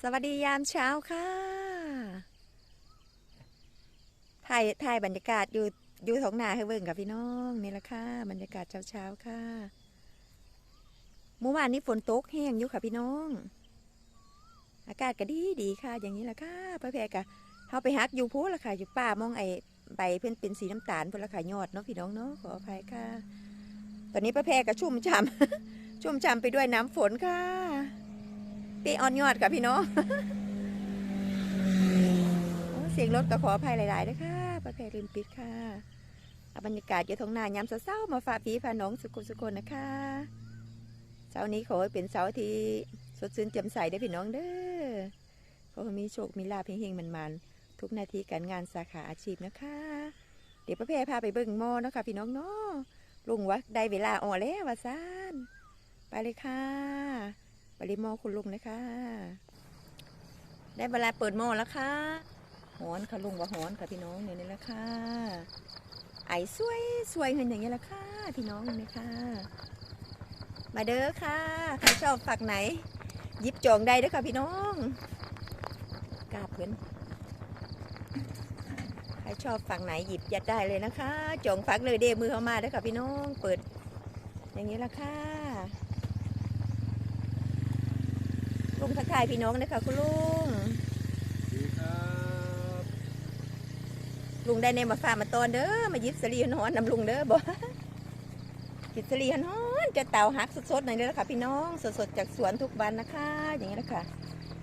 สวัสดียามเช้าค่ะถ่ายถ่ายบรรยากาศอยู่อยู่ท้องนาให้เบิ่งกับพี่น้องนี่แหละค่ะบรรยากาศเช้าๆค่ะเมื่อวานนี้ฝนตกแห้งอยู่ค่ะพี่น้อง อากาศก็ดีดีค่ะ อย่างนี้แหละค่ะพระแพรกะเขาไปฮักอยู่พูละค่ะ อยู่ป่ามองไอ้ใบเพิ่นเป็นสีน้ำตาลพุ่นละค่ะยอดเนาะพี่น้องเนาะขออภัยค่ะ ตอนนี้พระแพรก็ชุ่มฉ่ำชุ่มฉ่ำไปด้วยน้ำฝนค่ะ ปีออนยอดค่ะพี่น้องเสียงรถก็ขออภัยหลายๆด้วยค่ะ ประเพลืมปิดค่ะอาบรรยากาศอยู่ทงนายามเศร้ามาฝากพี่ฝาน้องสุขุมสุคนนะคะเช้านี้ขอให้เป็นเช้าที่สดชื่นแจ่มใสได้พี่น้องเด้อขอให้มีโชคมีลาภเฮงๆมันๆทุกนาทีการงานสาขาอาชีพนะคะ เดี๋ยวประเพพาไปเบิ่งหมอเนาะคะพี่น้องเนาะลุงว่าได้เวลาอ่อแล้ววาซานไปเลยค่ะ ปรียนหมอคุณลุงเลยค่ะ ได้เวลาเปิดหม้อแล้วค่ะหอนค่ะลุงว่าหอนค่ะพี่น้องเนี่ยนี่แหละค่ะ ไอ้สวยสวยเงินอย่างนี้แหละค่ะ พี่น้องนี่ค่ะ มาเด้อค่ะ ใครชอบฝักไหนหยิบจองได้เด้อค่ะพี่น้องกราบเพื่อนใครชอบฝักไหนหยิบยัดได้เลยนะคะ จองฝักเลยเดมือเข้ามาเด้อค่ะพี่น้อง เปิด อย่างนี้แหละค่ะ ลุงทักทายพี่น้องเด้อค่ะคุณลุงดีครับลุงได้เนมมาฝากมาตอนเด้อมายิบสลีหอนๆนำลุงเด้อบ่หยิบสลีหอนจะเต่าหักสดๆหน่อยเด้อค่ะ พี่น้องสดๆจากสวนทุกวันนะคะ อย่างนี้นะคะ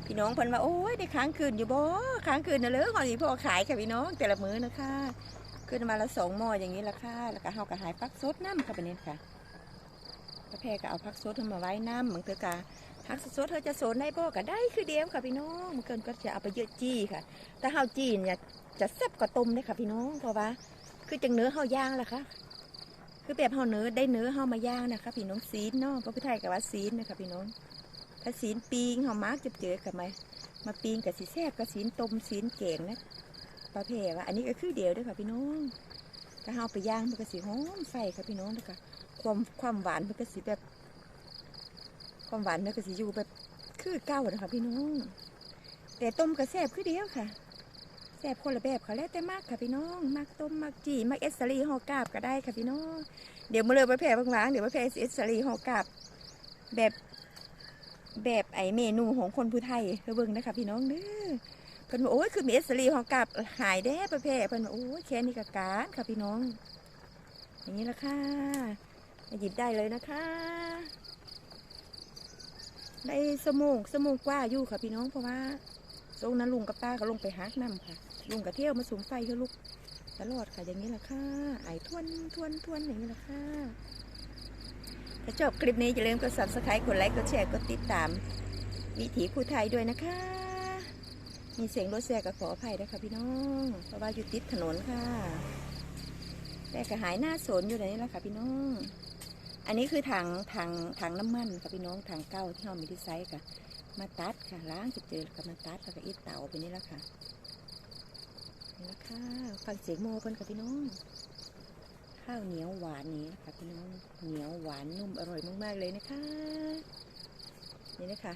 พี่น้องเพิ่นว่าโอ้ยได้ค้างคืนอยู่บ่ค้างคืนนะเลยก่อนสิพ่อขายค่ะพี่น้องแต่ละมื้อนะคะขึ้นมาละสองหม้ออย่างนี้ละค่ะแล้วก็เฮาก็หายพักสดน้ำค่ะเป็นนี้ค่ะพระแพรก็เอาพักสดมาไว้น้ำเหมือนเตอกา พักสดเธอจะสนได้บ่ก็ได้คือเดียวค่ะพี่น้องมันเกินก็จะเอาไปเยอะจี้ค่ะ แต่เฮาจี้เนี่ยจะแซ่บกว่าต้มเลยค่ะพี่น้องเพราะว่า คือจังเนื้อเฮาย่างแหละค่ะคือแบบเฮาเนื้อได้เนื้อเฮามาย่างนะคะพี่น้องซีนเนาะพระพุทธไทยกับว่าซีนนะคะพี่น้องถ้าซีนปีงเฮามาร์กเจอกับไหมมาปีงกับสีแซ่บกับซีนต้มซีนเก่งนะประเภทว่าอันนี้ก็คือเดียวด้วยค่ะพี่น้องถ้าเฮาไปย่างมันก็สีหอมไฟค่ะพี่น้องนะคะความความหวานมันก็สีแบบ ความหวานมันก็สีอยู่แบบคือเก้านะคะพี่น้อง แต่ต้มก็แซบคือเดียวค่ะแซบคนละแบบค่ะแล้วแต่มากค่ะพี่น้องมากต้มมากจีมากเอสซารีหอกาบก็ได้ค่ะพี่น้องเดี๋ยวมาเลยไปแผ่บางๆเดี๋ยวไปแผ่เอสซารีหอกาบแบบแบบไอเมนูของคนผู้ไทยเพื่อเบิ่งนะคะพี่น้องเด้อเพิ่นว่าโอ้ยคือมีเอสซารีหอกาบหายแด้ไปแผ่เพิ่นว่าโอ้ยแค่นี้ก็การค่ะพี่น้อง อย่างนี้ละค่ะหยิบได้เลยนะคะ ได้สมูกสมูกกว่าอยู่ค่ะพี่น้องเพราะว่าตรงนั้นลุงกับป้าก็ลงไปฮักน้ำค่ะ ลุงกับเที่ยวมาสูงไฟเขาลุกตลอดค่ะอย่างนี้แหละค่ะไอ้ทวนทวนทวนอย่างนี้แหละค่ะถ้าชอบคลิปนี้อย่าลืมกด subscribe กดไลค์กดแชร์กดติดตาม วิถีผู้ไทยด้วยนะคะ มีเสียงรถแซ่ก็ขออภัยด้วยค่ะพี่น้องเพราะว่าอยู่ติดถนนค่ะแต่ก็หายหน้าสนอยู่ในนี้แหละค่ะพี่น้อง อันนี้คือถังถังถังน้ำมันค่ะพี่น้องถังเก้าที่เรามีที่ไซส์ค่ะ มาตัดค่ะล้างจะเจอกับมาตัดแล้วก็อีดเต่าไปนี่แล้วค่ะนี่ละค่ะฟังเสียงโมเพิ่นค่ะพี่น้อง ข้าวเหนียวหวานนี้นะคะพี่น้องเหนียวหวานนุ่มอร่อยมากๆเลยนะคะนี่นะคะ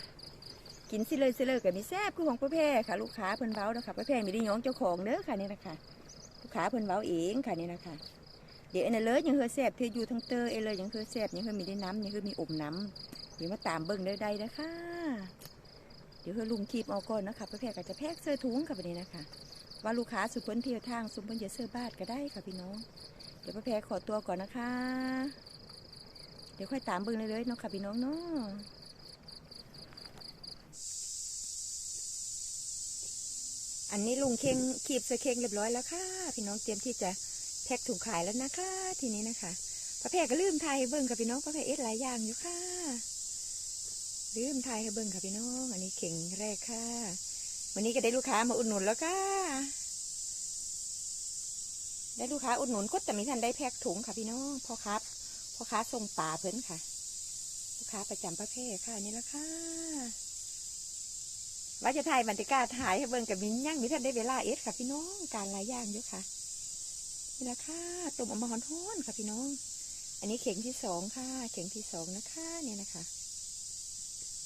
กินสิเลยสิเลยกับมีแซ่บคือของป้าแพรค่ะ ลูกค้าเพิ่นเว้านะคะป้าแพรมีได้ย้องเจ้าของเด้อค่ะนี่นะคะลูกค้าเพิ่นเว้าเองค่ะนี่นะคะ เดี๋ยวอันเลยยังเฮือแซ่บเธออยู่ทั้งเตอเอเลยยังเฮือแซ่บยังเฮือมีได้น้ำยังเฮือมีอมน้ำเดี๋ยวมาตามเบิ่งได้ได้นะคะ เดี๋ยวเฮอลุงคีบเอาก่อนนะคะไปแพกก็จะแพกเสื้อถุงค่ะแบบนี้นะคะ ว่าลูกค้าสุพนเที่ยวทางสุพนจะเสื้อบ้านก็ได้ค่ะพี่น้อง เดี๋ยวป้าแพรขอตัวก่อนนะคะ เดี๋ยวค่อยตามเบิ้งเลยๆเนาะค่ะพี่น้องเนาะอันนี้ลุงเข่งคีบเสื้อเข่งเรียบร้อยแล้วค่ะ พี่น้องเตรียมที่จะ แพ็คถุงขายแล้วนะคะ ทีนี้นะคะป้าแพรก็ลืมไทยเบิ้งกับพี่น้องป้าแพรเอ็ดหลายอย่างอยู่ค่ะ ลืมไทยให้เบิ่งค่ะพี่น้อง อันนี้เข่งแรกค่ะ วันนี้ก็ได้ลูกค้ามาอุดหนุนแล้วค่ะ ได้ลูกค้าอุดหนุนก็แต่มีทันได้แพ็กถุงค่ะพี่น้องพ่อครับพ่อค้าส่งป่าเพิ่นค่ะ ลูกค้าประจำประเภทค่ะนี่ละค่ะว่าจะถ่ายบรรยากาถ่ายให้เบิ่งกับมินย่างมีท่านได้เวลาเอสค่ะพี่น้องการหลายอย่างอยู่ค่ะ นี่ละค่ะตุ่มออกมาฮ้อนๆค่ะพี่น้อง อันนี้เข่งที่สองค่ะ เข่งที่สองนะคะเนี่ยนะคะ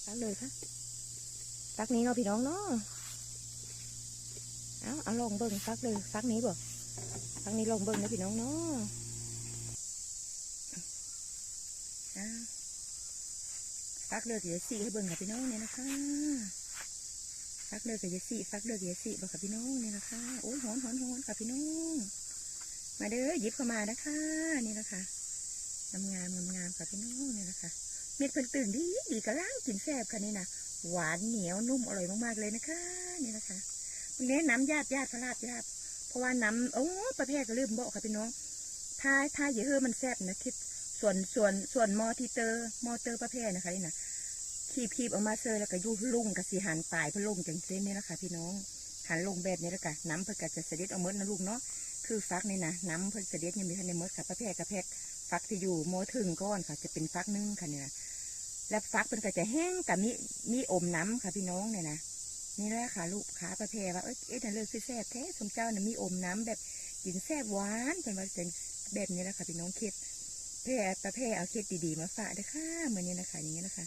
เอาเลยค่ะฟักนี้เนาะพี่น้องเนาะเอาเอาลองเบิ่งฟักเลยฟักนี้บ่ฟักนี้ลองเบิ่งนะพี่น้องเนาะฟักเลยเดี๋ยวสีให้เบิ่งค่ะพี่น้องเนี่ยนะคะฟักเลยกับยสีฟักเลยกับยสีบอกค่ะพี่น้องเนี่ยนะคะโอ้ยหอนหอนหอนค่ะพี่น้อง มาเด้อหยิบเข้ามานะคะนี่นะคะงามงามงามค่ะพี่น้องเนี่ยนะคะ เม็ดเพิ่นตื่นดีดีกระล่างกินแซ่บค่ะนี่นะหวานเหนียวนุ่มอร่อยมากๆเลยนะคะนี่นะคะวันนี้น้ำญาติญาติพระราบญาติเพราะว่าน้ำโอ้ประเภทก็ลืมบอกค่ะพี่น้องถ้าถ้าอย่าเฮอมันแซ่บนะคิดส่วนส่วนส่วนมอทีเตอร์มอเตอร์ประเภทนะคะนี่นะคีบคีบออกมาเซอร์แล้วก็อยูลุ่งกับสีหันปลายเพื่อลุ่งจังเส้นนี่นะคะ พี่น้องหันลงแบบนี้แล้วกันน้ำเพื่อก็จะเสด็จเอาเมดนะลูกเนาะ คือฟักนี่นะน้ำเพื่อเสด็จยังมีทันในมดค่ะประเภทกระเพกฟักที่อยู่โมถึงก้อนค่ะ จะเป็นฟักนึ่งค่ะเนี่ยนะแล้วฟักเป็นก็จะแห้งกับมีมีอมน้ำค่ะพี่น้องเนี่ยนะนี่แหละค่ะลูกค้าประเพว่าเอ้ยเอ๊ะน่าเลิกซื้อแซ่บแท้สมเจ้าน่ะมีอมน้ำแบบกินแซ่บหวานเป็นว่าเป็นแบบนี้แหละค่ะพี่น้องเคล็ดแพร่ประเภทเอาเคล็ดดีๆมาฝากด้อค่ะเหมือนนี้นะคะอย่างนี้นะคะ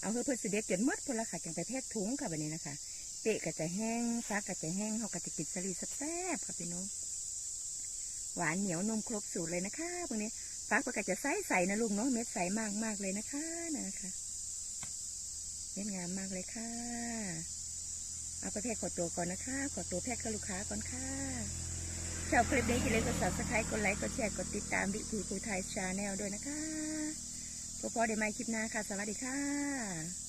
เอาเพื่อเพื่อเสด็จจนมดพนละค่ะจังไปแพทย์ถุงค่ะแบบนี้นะคะเปะก็จะแห้งฟักก็จะแห้งเขาก็จะกินสลีแซ่บค่ะพี่น้อง หวานเหนียวนมครบสูตรเลยนะคะพวกนี้ฟักปก็จะใสใสนะลูกเนาะเม็ดใสมากมากเลยนะคะนะคะเม็ดงามมากเลยค่ะ เอาไปแพ็คขอตัวก่อนนะคะ ขอตัวแพ็คกับลูกค้าก่อนค่ะชอบคลิปนี้อย่าลืมกด subscribe กดไลค์กดแชร์กดติดตามบิคุยคุยไทยชาแนลด้วยนะคะพบกันในคลิปหน้าค่ะ สวัสดีค่ะ